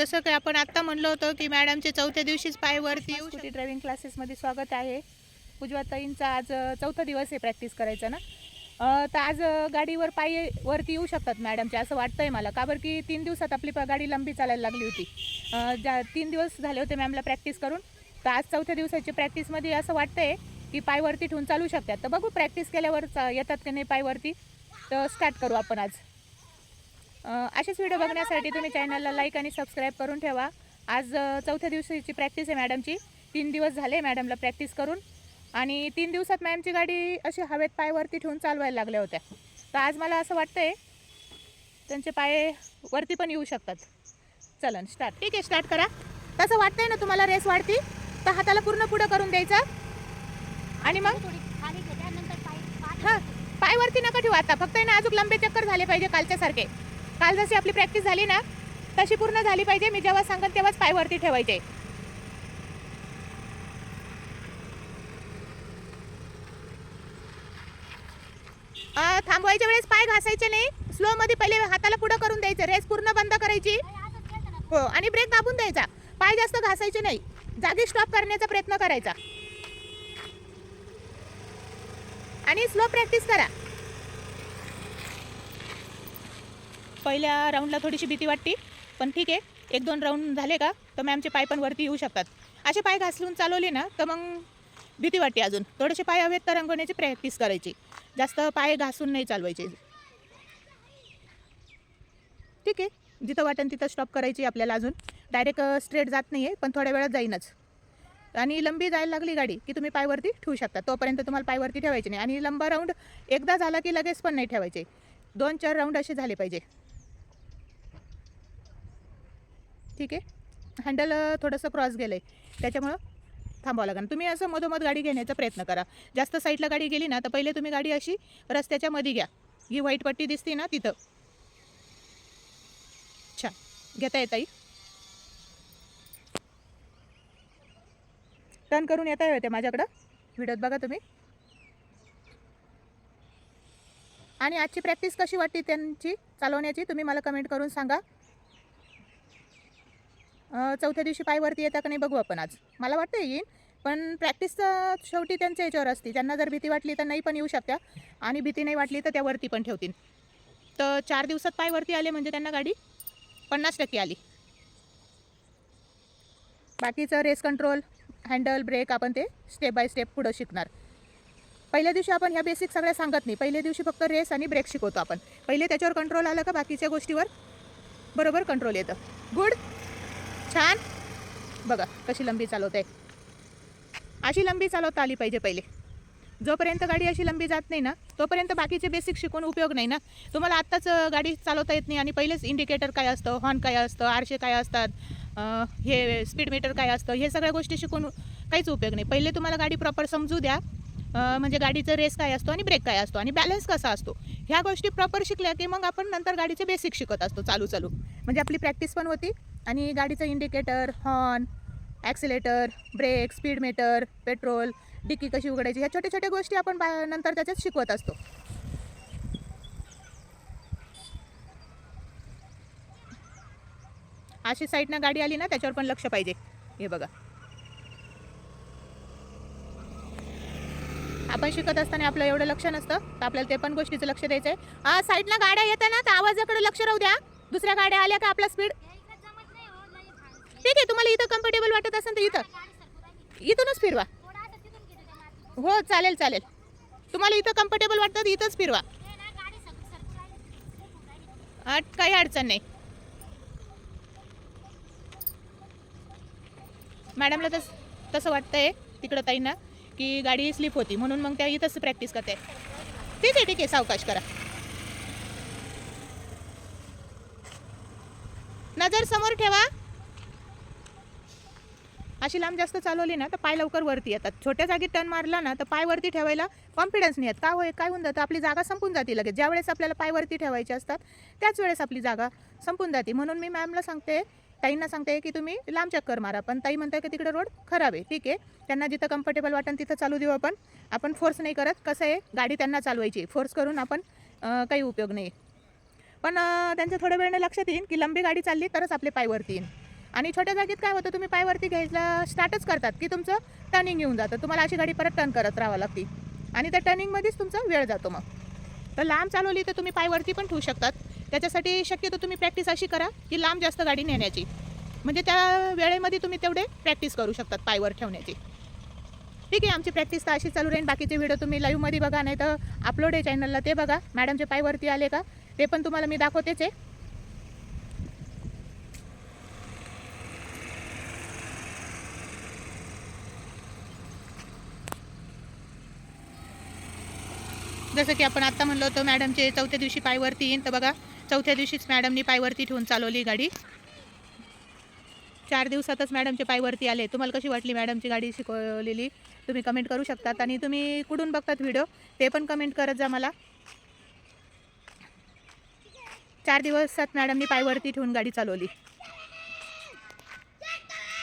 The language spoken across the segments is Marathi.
जसं की आपण आत्ता म्हणलो होतो की मॅडमचे चौथ्या दिवशीच पाय वरती येऊ स्कूटी ड्रायव्हिंग क्लासेसमध्ये स्वागत आहे. उजवाताईंचा आज अ, चौथा दिवस आहे प्रॅक्टिस करायचा ना? तर आज गाडीवर पायी वरती येऊ शकतात मॅडमचे असं वाटतंय मला. का बरं की तीन दिवसात आपली गाडी लंबी चालायला लागली होती. ज्या तीन दिवस झाले होते मॅमला प्रॅक्टिस करून. तर आज चौथ्या दिवसाची प्रॅक्टिसमध्ये असं वाटतंय की पाय वरती ठेवून चालू शकतात. तर बघू प्रॅक्टिस केल्यावर येतात की नाही पाय वरती? तर स्टार्ट करू आपण आज. असेच व्हिडिओ बघण्यासाठी तुम्ही चॅनलला लाईक आणि सबस्क्राईब करून ठेवा. आज चौथ्या दिवसाची प्रॅक्टिस आहे मॅडमची तीन दिवस झाले मॅडमला प्रॅक्टिस करून. आणि तीन दिवसात मॅमची गाडी अशी हवेत पायवरती ठेवून चालवायला लागल्या होत्या. तर आज मला असं वाटतंय त्यांचे पाय वरती पण येऊ शकतात. चलन स्टार्ट ठीक आहे स्टार्ट करा. तसं वाटतंय ना तुम्हाला रेस वाढती? तर हाताला पूर्ण पुढं करून द्यायचा. आणि मग? हां पायवरती नका ठेवू आता. फक्त आहे ना अजून लंबे चक्कर झाले पाहिजे कालच्यासारखे काल जशी आपली प्रॅक्टिस झाली ना तशी पूर्ण झाली पाहिजे. मी जेव्हा सांगेन तेव्हाच पायवरती ठेवायचे. थांबवायच्या वेळेस पाय घासायचे नाही. स्लो मध्ये पहिले हाताला पुढं करून द्यायचं. रेस पूर्ण बंद करायची. हो आणि ब्रेक दाबून द्यायचा. पाय जास्त घासायचे नाही. जागी स्टॉप करण्याचा प्रयत्न करायचा. आणि स्लो प्रॅक्टिस करा. पहिल्या राऊंडला थोडीशी भीती वाटते पण ठीक आहे एक दोन राऊंड झाले का तर मॅमचे पाय पण वरती येऊ शकतात. असे पाय घासलून चालवले ना तर मग भीती वाटते अजून. थोडेसे पाय हवेत तर रंगवण्याची प्रॅक्टिस करायची. जास्त पाय घासून नाही चालवायचे. ठीक आहे जिथं वाटेल तिथं स्टॉप करायची आपल्याला अजून. डायरेक्ट स्ट्रेट जात नाही आहे पण थोड्या वेळात जाईनच. आणि लंबी जायला लागली गाडी की तुम्ही पायवरती ठेवू शकता. तोपर्यंत तुम्हाला पायवरती ठेवायचे नाही. आणि लंबा राऊंड एकदा झाला की लगेच पण नाही ठेवायचे. दोन चार राऊंड असे झाले पाहिजे. ठीक आहे. हँडल थोडंसं क्रॉस गेलं आहे त्याच्यामुळं थांबावं लागेल. तुम्ही असं मधोमध गाडी घेण्याचा प्रयत्न करा. जास्त साईडला गाडी गेली ना तर पहिले तुम्ही गाडी अशी रस्त्याच्या मध्ये घ्या. ही व्हाईट पट्टी दिसते ना तिथं. छान घेता येता येईल टर्न करून येता येते माझ्याकडं. व्हिडिओत बघा तुम्ही. आणि आजची प्रॅक्टिस कशी वाटते त्यांची? चालवण्याची? तुम्ही मला कमेंट करून सांगा. चौथ्या दिवशी पायवरती येता का नाही बघू आपण आज. मला वाटतं येईन पण प्रॅक्टिस तर शेवटी त्यांच्या याच्यावर असते. त्यांना जर भीती वाटली तर नाही पण येऊ शकत्या. आणि भीती नाही वाटली तर त्या वरती पण ठेवतील. तर चार दिवसात पायवरती आले म्हणजे त्यांना गाडी पन्नास टक्के आली. बाकीचं रेस कंट्रोल हँडल ब्रेक आपण ते स्टेप बाय स्टेप पुढं शिकणार. पहिल्या दिवशी आपण ह्या बेसिक सगळ्या सांगत नाही. पहिल्या दिवशी फक्त रेस आणि ब्रेक शिकवतो आपण. पहिले त्याच्यावर कंट्रोल आलं का बाकीच्या गोष्टीवर? बरोबर कंट्रोल येतं. गुड छान. बघा कशी लंबी चालवते. अशी लंबी चालवता आली पाहिजे पहिले. जोपर्यंत गाडी अशी लंबी जात नाही ना तोपर्यंत बाकीचे बेसिक शिकून उपयोग नाही ना. तुम्हाला आत्ताच गाडी चालवता येत नाही आणि पहिलेच इंडिकेटर काय असतं हॉर्न काय असतं आरशे काय असतात हे स्पीड मीटर काय असतं हे सगळ्या गोष्टी शिकून काहीच उपयोग नाही. पहिले तुम्हाला गाडी प्रॉपर समजू द्या. म्हणजे गाडीचं रेस काय असतो आणि ब्रेक काय असतो आणि बॅलन्स कसा असतो? ह्या गोष्टी प्रॉपर शिकल्या की मग आपण नंतर गाडीचे बेसिक शिकत असतो चालू चालू. म्हणजे आपली प्रॅक्टिस पण होती आणि गाडीचं indicator horn accelerator brake speed meter petrol dicky कशी उघडायची ह्या छोट्या छोट्या गोष्टी आपण बा नंतर त्याच्यात शिकवत असतो. अशी साईडनं गाडी आली ना त्याच्यावर पण लक्ष पाहिजे. हे बघा. आपण शिकत असताना आपलं एवढं लक्ष नसतं तर आपल्याला ते पण गोष्टीचं लक्ष द्यायचं आहे हा गाड्या येतात ना तर आवाजाकडे लक्ष राहू द्या. दुसऱ्या गाड्या आल्या का आपला स्पीड ठीक आहे तुम्हाला इथं कम्फर्टेबल वाटत असेल तर इथं. इथूनच फिरवा. हो चालेल चालेल. तुम्हाला इथं कम्फर्टेबल वाटतं तर इथंच फिरवा. काही अडचण नाही. मॅडमला तस तसं वाटतंय तिकडं ताईंना. की गाडी स्लिप होती म्हणून मग त्या इथंच प्रॅक्टिस करते. ठीक आहे ठीक आहे सावकाश करा. नजर समोर ठेवा. अशी लांब जास्त चालवली ना तर पाय लवकर वरती येतात. छोट्या जागी टर्न मारला ना तर पाय वरती ठेवायला कॉन्फिडन्स नाही येत. का होय काय होऊन जातं? आपली जागा संपून जाते लगेच. ज्या वेळेस आपल्याला पाय वरती ठेवायचे असतात त्याच वेळेस आपली जागा संपून जाते. म्हणून मी मॅमला सांगते ताईंना सांगते की तुम्ही लांब चक्कर मारा पण ताई म्हणताय की तिकडे रोड खराब आहे. ठीक आहे. त्यांना जिथं कम्फर्टेबल वाटेल तिथं चालू देऊ आपण. आपण फोर्स नाही करत. कसं आहे? गाडी त्यांना चालवायची. फोर्स करून आपण काही उपयोग नाही. पण त्यांचं त्यांच्या थोड्या वेळाने लक्षात येईल की लंबी गाडी चालली तरच आपले पायवरती येईन. आणि छोट्या जागेत काय होतं? तुम्ही पायवरती घ्यायला स्टार्टच करतात की तुमचं टर्निंग येऊन जातं. तुम्हाला अशी गाडी परत टर्न करत राहावं लागते. आणि त्या टर्निंगमध्येच तुमचा वेळ जातो मग. तर लांब चालवली तर तुम्ही पायवरती पण ठेवू शकतात. त्याच्यासाठी शक्यतो तुम्ही प्रॅक्टिस अशी करा की लांब जास्त गाडी नेण्याची. म्हणजे त्या वेळेमध्ये तुम्ही तेवढे प्रॅक्टिस करू शकतात पायवर ठेवण्याची. ठीक आहे आमची प्रॅक्टिस तर अशी चालू राहील. बाकीचे व्हिडिओ तुम्ही लाईव्हमध्ये बघा नाही तर अपलोड आहे चॅनलला ते बघा. मॅडमचे पायवरती आले का ते पण तुम्हाला मी दाखवतेच आहे. जसं की आपण आता म्हणलो होतो मॅडमचे चौथ्या दिवशी पायवरती येईन तर बघा चौथ्या दिवशीच मॅडमनी पायवरती ठेवून चालवली गाडी. चार दिवसातच मॅडमचे पायवरती आले. तुम्हाला कशी वाटली मॅडमची गाडी शिकवलेली? तुम्ही कमेंट करू शकतात. आणि तुम्ही कुठून बघतात व्हिडिओ ते पण कमेंट करत जा मला. चार दिवसात मॅडमनी पायवरती ठेवून गाडी चालवली.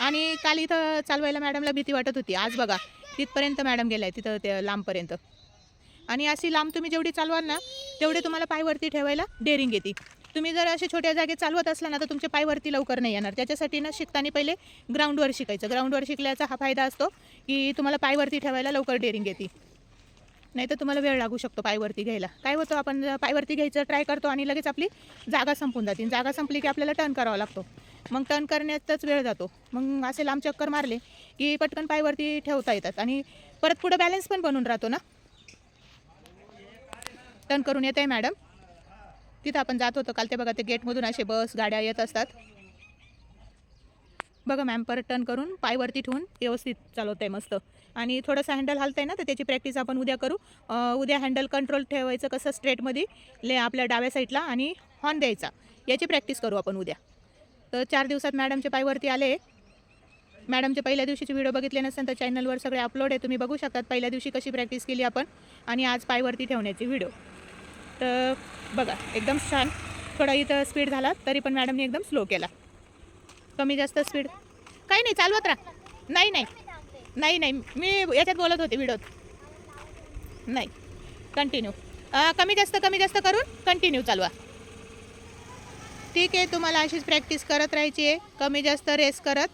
आणि काल इथं चालवायला मॅडमला भीती वाटत होती. आज बघा तिथपर्यंत मॅडम गेलाय तिथं ते लांबपर्यंत. आणि अशी लांब तुम्ही जेवढी चालवाल ना तेवढे तुम्हाला पायवरती ठेवायला डेअरिंग येते तुम्ही जर असे छोट्या जागेत चालवत असला ना तर तुमचे पायवरती लवकर नाही येणार. त्याच्यासाठी ना शिकताना पहिले ग्राउंडवर शिकायचं. ग्राउंडवर शिकल्याचा हा फायदा असतो की तुम्हाला पायवरती ठेवायला लवकर डेअरिंग येते नाही तर तुम्हाला वेळ लागू शकतो पायवरती घ्यायला. काय होतं आपण पायवरती घ्यायचं ट्राय करतो आणि लगेच आपली जागा संपून जाते. जागा संपली की आपल्याला टर्न करावा लागतो. मग टर्न करण्यातच वेळ जातो. मग असे लांब चक्कर मारले की पटकन पायवरती ठेवता येतात. आणि परत पुढं बॅलन्स पण बनून राहतो ना. टर्न करून येत आहे मॅडम. तिथं आपण जात होतो काल. ते बघा ते गेटमधून असे बस गाड्या येत असतात. बघा मॅम परत टर्न करून पायवरती ठेवून व्यवस्थित चालवत आहे मस्त. आणि थोडंसं हँडल हलतं आहे ना तर त्याची प्रॅक्टिस आपण उद्या करू. उद्या हँडल कंट्रोल ठेवायचं कसं स्ट्रेटमध्ये? ले आपल्या डाव्या साईडला आणि हॉर्न द्यायचा. याची प्रॅक्टिस करू आपण उद्या. तर चार दिवसात मॅडमच्या पायवरती आले. मॅडमचे पहिल्या दिवशीचे व्हिडिओ बघितले नसेल तर चॅनलवर सगळे अपलोड आहे. तुम्ही बघू शकतात. पहिल्या दिवशी कशी प्रॅक्टिस केली आपण आणि आज पायवरती ठेवण्याची व्हिडिओ तर बघा एकदम छान. थोडा इथं स्पीड झाला तरी पण मॅडमने एकदम स्लो केला. कमी जास्त स्पीड काही नाही चालवत राहा. नाही नाही. नाही नाही. मी याच्यात बोलत होते व्हिडिओत नाही. कंटिन्यू कमी जास्त कमी जास्त करून कंटिन्यू चालवा. ठीक आहे तुम्हाला अशीच प्रॅक्टिस करत राहायची आहे. कमी जास्त रेस करत.